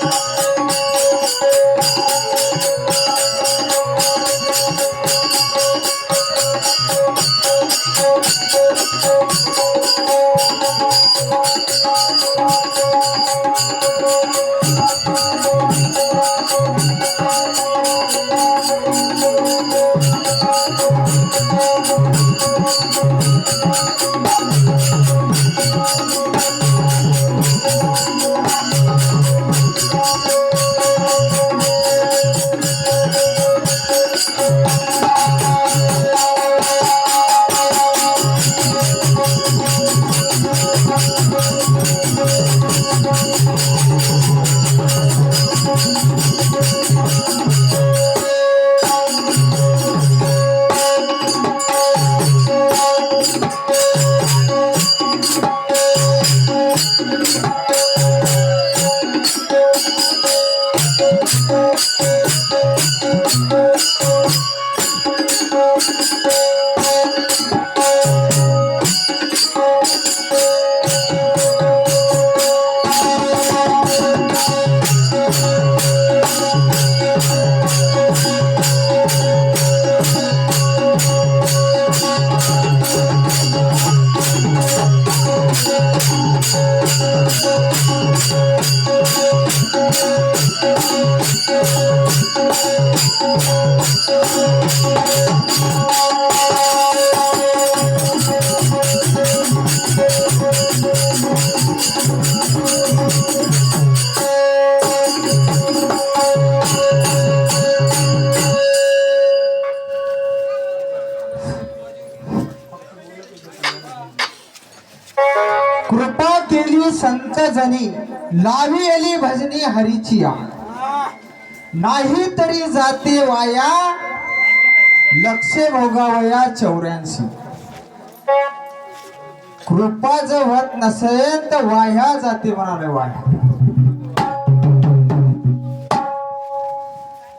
कृपा लावी एली भजनी हरीची नाही तरी जाते वाया लक्षे भोगावया चौऱ्याऐंशी. कृपा जर होत नसेल तर वाह्या जाते म्हणाले वाह्या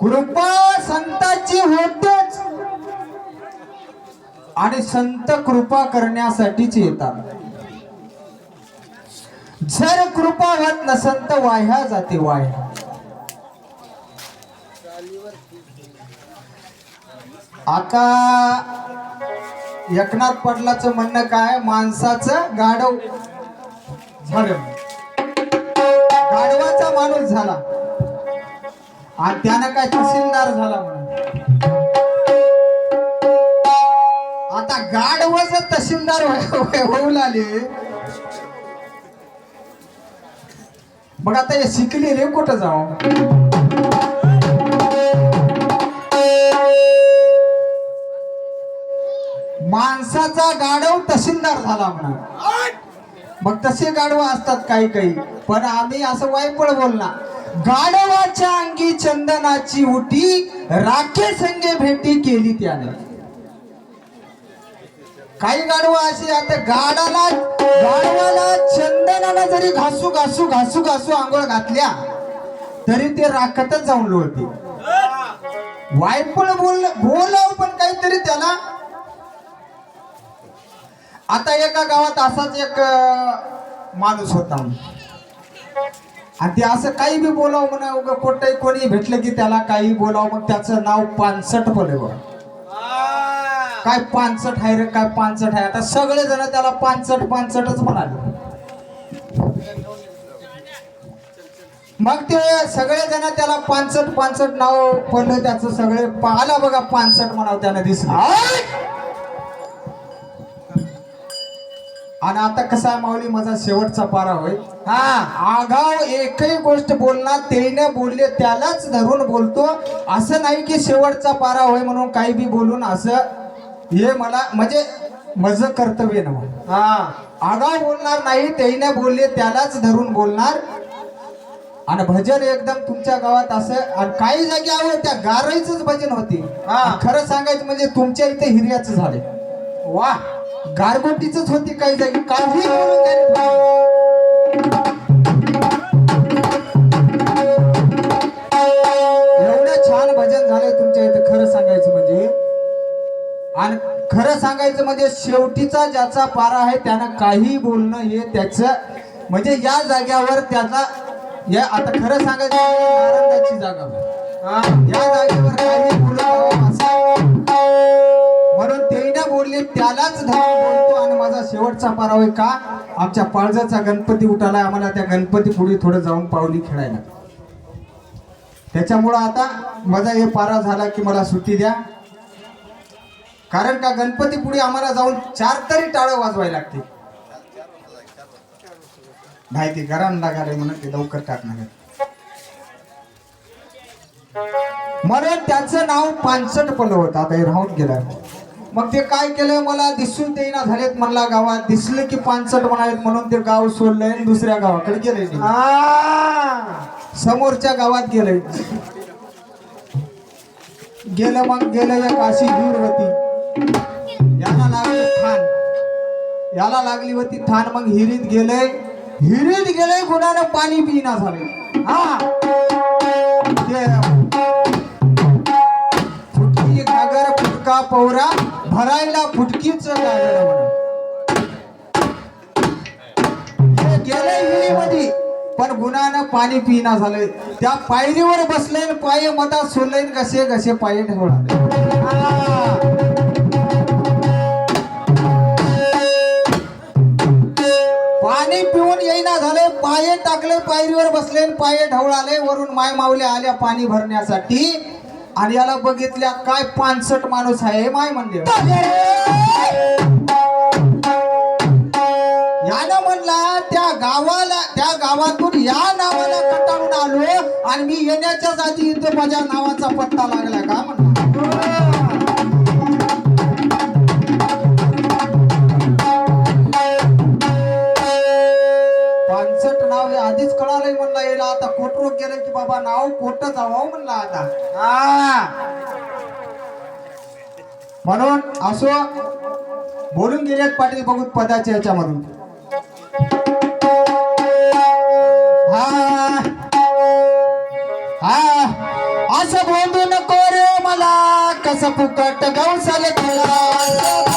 कृपा संताची होतेच. आणि संत कृपा करण्यासाठीच येतात. जर कृपा होत नसंत तर वाह्या जाते वाह्या. आता एकनाथ पडलाचं म्हणणं काय? माणसाचं गाढव. झालं. गाढवाचा माणूस झाला. आणि त्यानं काय तहसीलदार झाला म्हणून. आता गाढव जर तहसीलदार होऊ लागले मग आता हे शिकली रे कुठं जाऊ? माणसाचा गाढव तहसीलदार झाला म्हणा मग तसे गाढव असतात काही काही. पण आम्ही असं वायपळ बोलणार. गाढवाच्या अंगी चंदनाची उटी राखे संगे भेटी केली त्याने. काही गाडवा अशी आता गाडाला गाढवाला चंदनाला जरी घासू घासू घासू घासू आंघोळ घातल्या तरी ते राखतच जाऊन लोळते वायफळ बोल बोलाव पण काहीतरी त्याला. आता एका गावात असाच एक माणूस होता. आणि ते असं काही बी बोलाव म्हणा उगा कोणतंही कोणी भेटलं की त्याला काही बोलाव मग त्याचं नाव पानसट पडे बघ काय पानसट आहे रे काय पानसट आहे? आता सगळे जण त्याला पानसट पानसटच म्हणाले. मग ते सगळे जण त्याला पानसट पानसट नाव पडलं त्याचं सगळे पाहिला बघा पानसट म्हणावं त्यानं दिसलं. आणि आता कसा आहे माऊली माझा शेवटचा पारा होय. हा आगाव एकही गोष्ट बोलणार तेने बोलले त्यालाच धरून बोलतो. असं नाही की शेवटचा पारा होय म्हणून काही बी बोलून असं हे मला म्हणजे माझं कर्तव्य नव्हतं. हा. आगाव बोलणार नाही तेने बोलले त्यालाच धरून बोलणार. आणि भजन एकदम तुमच्या गावात असं आणि काही जागी त्या गाराईच भजन होते. खरं सांगायचं म्हणजे तुमच्या इथे हिर्याच झाले वा. गारगोटीच होती काही जागी. काही एवढं छान भजन झालंय तुमच्या इथे खरं आणि खरं सांगायचं म्हणजे शेवटीचा ज्याचा पारा आहे त्यानं काही बोलणं हे त्याचं म्हणजे या जाग्यावर त्याचा या आता खरं सांगायचं म्हणजे जागा या जागेवर काही म्हणून तेही बोलले त्यालाच बोलतो आणि माझा शेवटचा पारा होय का? आमच्या पाळजाचा गणपती उठाला आम्हाला त्या गणपती पुढे थोडं जाऊन पावली खेळायला. त्याच्यामुळं आता माझा हे पारा झाला की मला सुट्टी द्या. कारण का गणपती पुढे आम्हाला जाऊन चार तरी टाळं वाजवायला लागते नाही ते घरान लागाले म्हणून ते लवकर टाकणार म्हणून त्याचं नाव पानसट पल होतं. आता हे राहून गेलं. मग ते काय केलं? मला दिसून देईना झालेत म्हणला गावात. दिसले की पानसट म्हणालेत म्हणून ते गाव सोडलंय आणि दुसऱ्या गावाकडे गेले समोरच्या गावात गेले गेलं मग गेलं एक अशी हिर होती ठाण याला लागली होती ठाण मग हिरीत गेले. हिरीत गेले कुणाला पाणी पिना झाले. हा. फुटकी घागर फुटका पौरा भरायला फुटकीच गागर म्हणा हे गेले हिरीमध्ये पण गुणानं पाणी पिना झालंय त्या पायरीवर बसले न पाय मतात सोडले कसे कसे पाय ठेवला. पाणी पिऊन येईना झाले पाय टाकले पायरीवर बसले पाये पाय ढवळाले वरून माय मावले आल्या पाणी भरण्यासाठी. आणि याला बघितल्या काय पानसट माणूस आहे माय म्हणले यानं म्हणला त्या गावाला त्या गावातून या नावाला कंटाळून आलो आणि मी येण्याच्याच आधी इथे माझ्या नावाचा पत्ता लागला का म्हणला. कळालंय आता कोटरोग गेलं की बाबा नाव कोट जावावं म्हणला आता. हा. म्हणून असो बोलून गेलेत पाटील बघूत पदाच्या याच्यामधून. हा. हा. असं बोलू नको रे मला कसं फुकट गवसाल तुला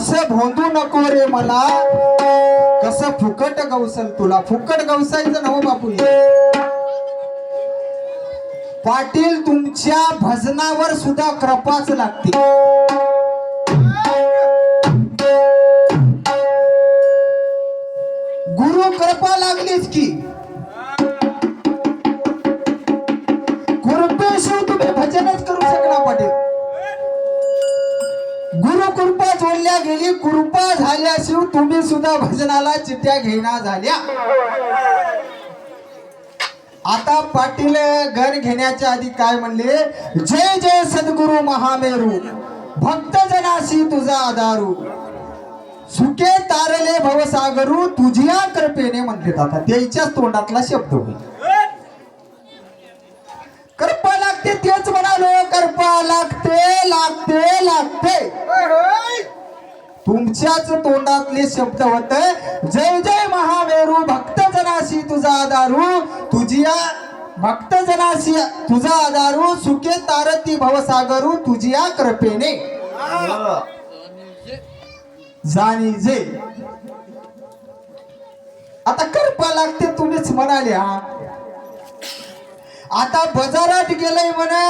असं भोंदू नको रे मला. कसं फुकट गवसल तुला. फुकट गवसायचं नव बापू पाटील तुमच्या भजनावर सुद्धा कृपाच लागते. गुरु कृपा लागलीच की. कृपेशिवाय तुम्ही भजनच करू शकणार पाटील. कृपा जोडल्या गेली कृपा झाल्याशिव तुम्ही सुद्धा भजनाला चिट्ट्या घेणा झाल्या. आता पाटील घर घेण्याच्या आधी काय म्हणले? जय जय सद्गुरु महामेरू. भक्त जनाशी तुझा आधारू. सुके तारले भवसागरू तुझ्या कृपेने म्हणते आता त्याच्याच तोंडातला शब्द होईल. लागते लागते लागते. तुमच्याच तोंडातले शब्द होत जय जय महामेरू भक्त जनाशी तुझा आधारू तुझी भक्त जनाशी तुझा आधारू सुखे तारती भवसागरू तुझिया कृपेने. जाणी जे आता कृपा लागते तुम्हीच म्हणाले हा. आता बाजारात गेलंय म्हणा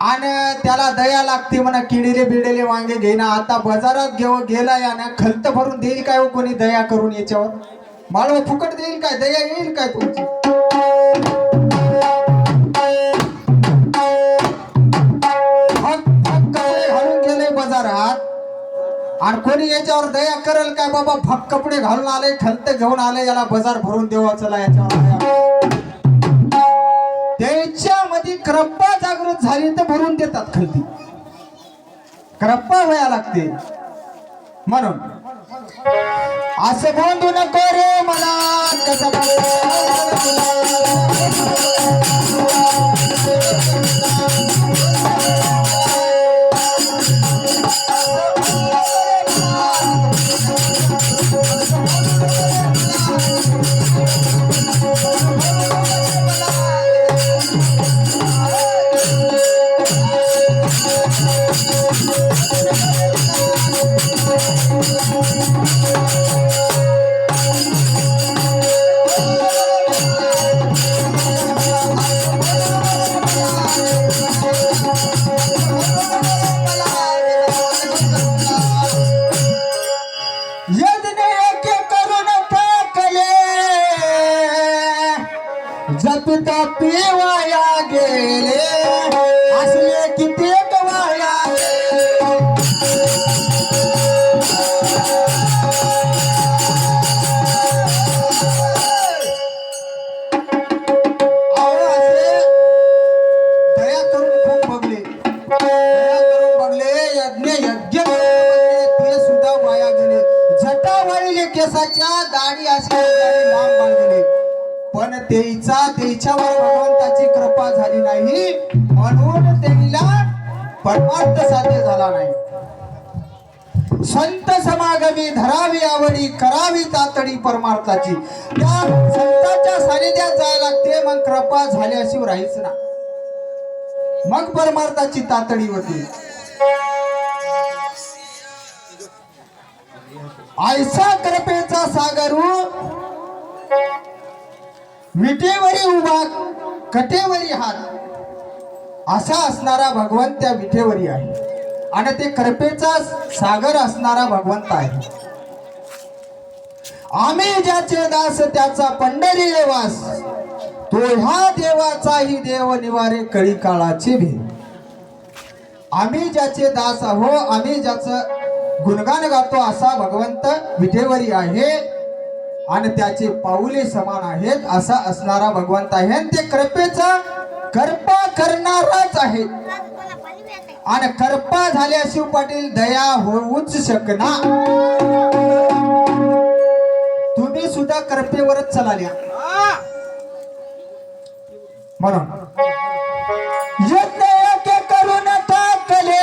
आणि त्याला दया लागते म्हणा किडीले बिडेले वांगे घेणं. आता बाजारात घेऊ गेलाय आणि खलत भरून देईल काय हो कोणी दया करून याच्यावर? माळव फुकट देईल काय? दया येईल काय तुमची? बाजारात. आणि कोणी याच्यावर दया करेल काय? बाबा फक कपडे घालून आले खलत घेऊन आले याला बाजार भरून देवा चला याच्यावर दया. त्यामध्ये क्रप्पा जागृत झाली तर भरून देतात खलती क्रप्पा व्हायला लागते. म्हणून असं बोंदू नको रे मला कसं यज्ञ यज्ञ ते सुद्धा वाया गेले. केसाच्या दाढी लांब बांधले. पण तेईचा भगवंताची कृपा झाली नाही. म्हणून तेला परमार्थ साध्य झाला नाही. संत समागमी धरावी आवडी करावी तातडी परमार्थाची. त्या संतांच्या सानिध्यात जायला लागते मग कृपा झाल्याशिवाय राहीच ना. मग परमार्थाची तातडी होती. आयसा कृपेचा सागरू. विटेवरी उभा कटेवरी हात. असा असणारा भगवंत त्या विठेवरी आहे. आणि ते कृपेचा सागर असणारा भगवंत आहे. आम्ही ज्याचे दास त्याचा पंढरी वास तो ह्या देवाचाही देव निवारे कळी काळाचे भी आम्ही ज्याचे दास आहो आम्ही ज्याचं गुणगान गातो असा भगवंत विठेवरी आहे आणि त्याचे पाऊले समान आहेत असा असणारा भगवंत आहे आणि ते कृपेचा कृपा करणाराच आहे. आणि करपा झाल्या शिव पाटील दया होऊच शकना तुम्ही सुद्धा कृपेवरच चलाल्या म्हणून करून टाकले.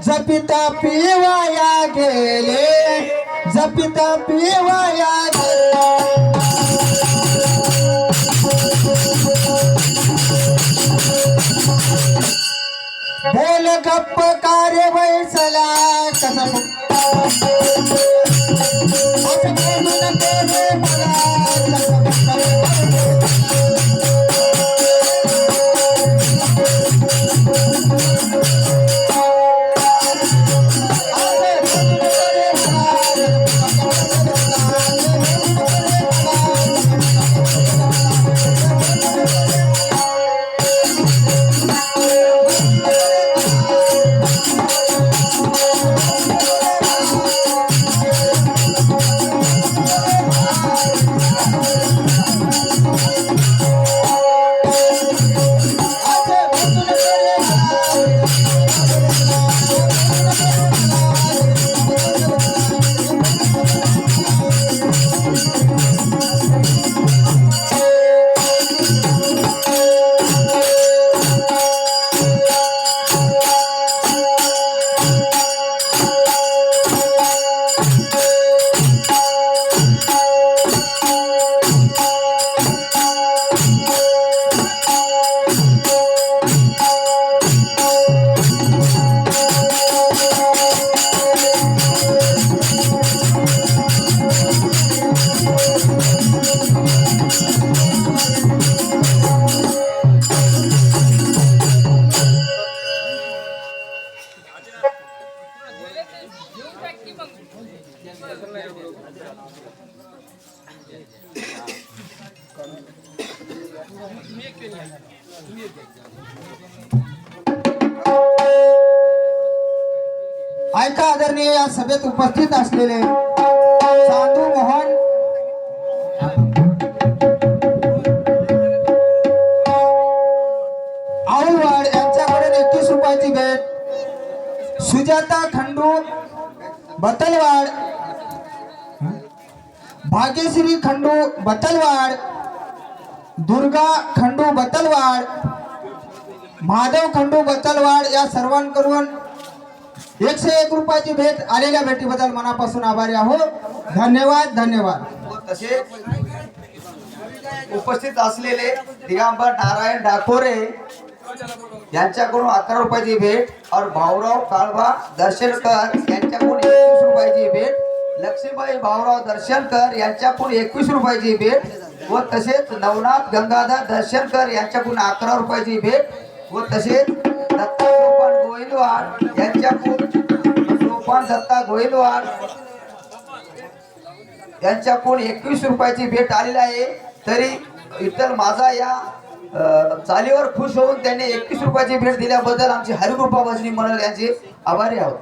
जपिता पिवाया गेले. जपिता पिवाया गेले. बोल गप्प कार्य बैसला कसा सभेत उपस्थित असलेले साधू मोहन औलवाड यांच्याकडून एकवीस रुपयाची भेट. सुजाता खंडू बतलवाड भाग्यश्री खंडू बतलवाड दुर्गा खंडू बतलवाड महादेव खंडू बतलवाड या सर्वांकडून एकशे एक रुपयाची भेट आलेल्या भेटीबद्दल मनापासून आभारी आहो धन्यवाद धन्यवाद. व तसेच उपस्थित असलेले दिगंबर नारायण डाकोरे यांच्याकडून अकरा रुपयाची भेट और भाऊराव काळबा दर्शनकर यांच्याकडून एकवीस रुपयाची भेट. लक्ष्मीबाई भाऊराव दर्शनकर यांच्याकडून एकवीस रुपयाची भेट व तसेच नवनाथ गंगाधर दर्शनकर यांच्याकडून अकरा रुपयाची भेट व तसेच दत्ता सोपान गोविंदवाड यांच्याकडून सोपान दत्ता गोविंदवाड यांच्याकडून एकवीस रुपयाची भेट आलेली आहे. तरी विठ्ठल माझा या चालीवर खुश होऊन त्यांनी एकवीस रुपयाची भेट दिल्याबद्दल आमची हरिकृपा भजनी मंडळ यांचे आभारी आहोत.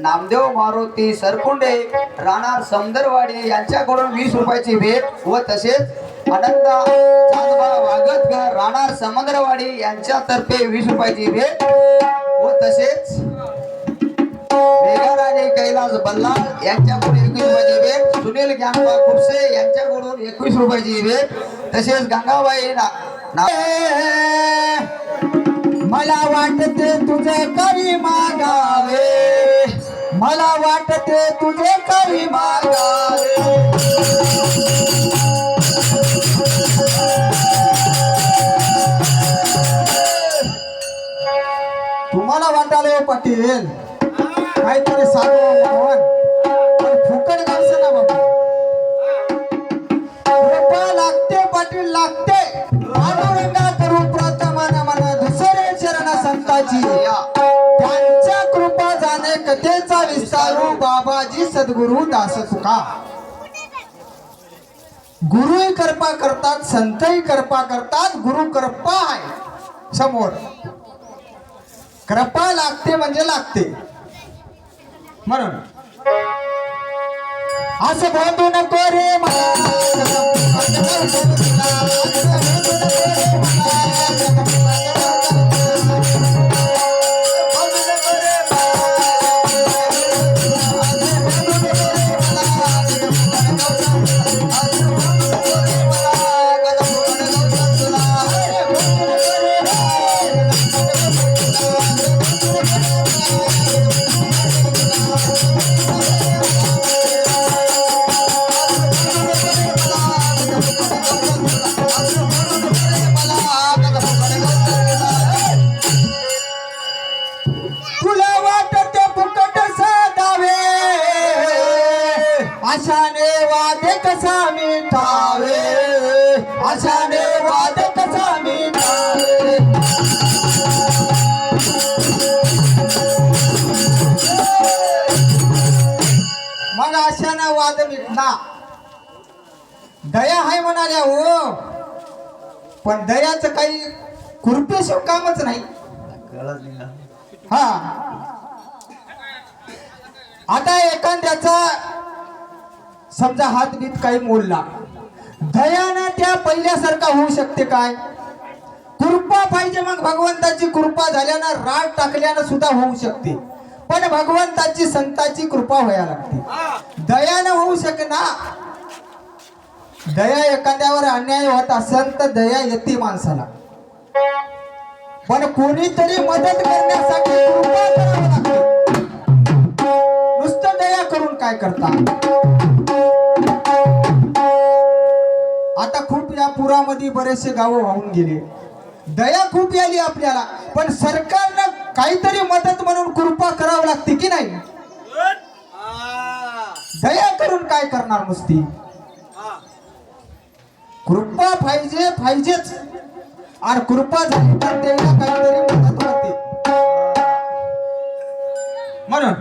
नामदेव मारुती सरकुंडे राणा समदरवाडी यांच्याकडून वीस रुपयाची भेट व तसेच अनंता चांदबा वागतकर राणा समंदरवाडी यांच्यातर्फे वीस रुपयाची भेट व तसेच मेघराजे कैलास बल्लाळ यांच्याकडून एकवीस रुपयाची भेट सुनील ज्ञानबा खुपसे यांच्याकडून एकवीस रुपयाची भेट तसेच गंगाबाई ना मला वाटते तुझे कवी मागावे. मला वाटते तुझे कवी मागावे. तुम्हाला वाटाले हो पाटील. सद्गुरु दास तुका गुरुही कृपा करतात संतही कृपा करतात गुरु कृपा आहे. समोर. कृपा लागते म्हणजे लागते. म्हणून. असं बोलू नको रे मला म्हणाल्या हो पण दयाचं काही कृपेशिव कामच नाही. हा. आता एखाद्याचा समजा हात बीत काही मोडला. दयानं त्या पहिल्यासारखा होऊ शकते काय? कृपा पाहिजे मग भगवंताची कृपा झाल्यानं राग टाकल्यानं सुद्धा होऊ शकते. पण भगवंताची संताची कृपा व्हायला लागते. दयानं होऊ ना दया एखाद्यावर अन्याय होत असेल तर दया येते माणसाला. पण कोणीतरी मदत करण्यासाठी कृपा करावी लागते. नुसतं दया करून काय करता? आता खूप या पुरामध्ये बरेचसे गाव वाहून गेले. दया खूप आली आपल्याला पण सरकारनं काहीतरी मदत म्हणून कृपा करावी लागते की नाही? दया करून काय करणार नुसती? कृपा पाहिजे पाहिजेच. आणि कृपा झाली तर त्याला काहीतरी मदत होते. म्हणून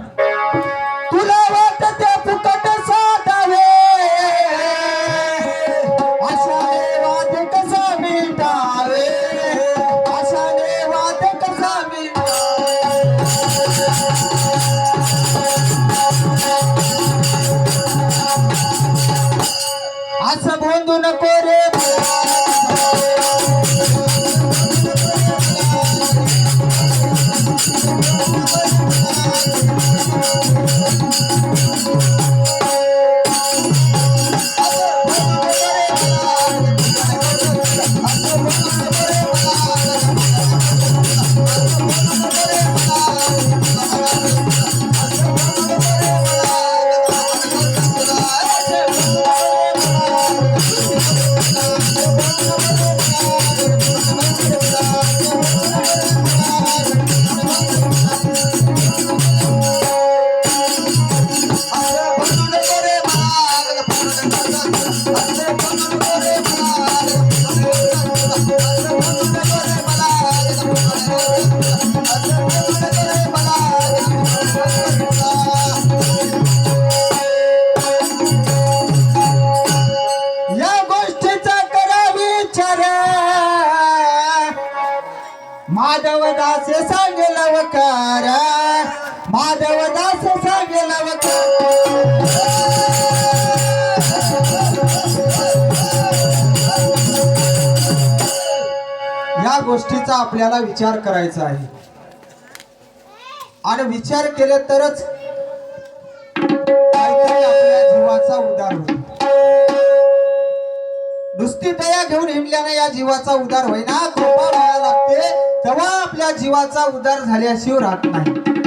गोष्टीचा आपल्याला विचार करायचा आहे. आणि विचार केले तरच आपल्या जीवाचा उदार होईल. नुसती दया घेऊन हिंडल्याने या जीवाचा उदार होईना कृपा व्हायला लागते तेव्हा आपल्या जीवाचा उदार झाल्याशिवाय राहत नाही.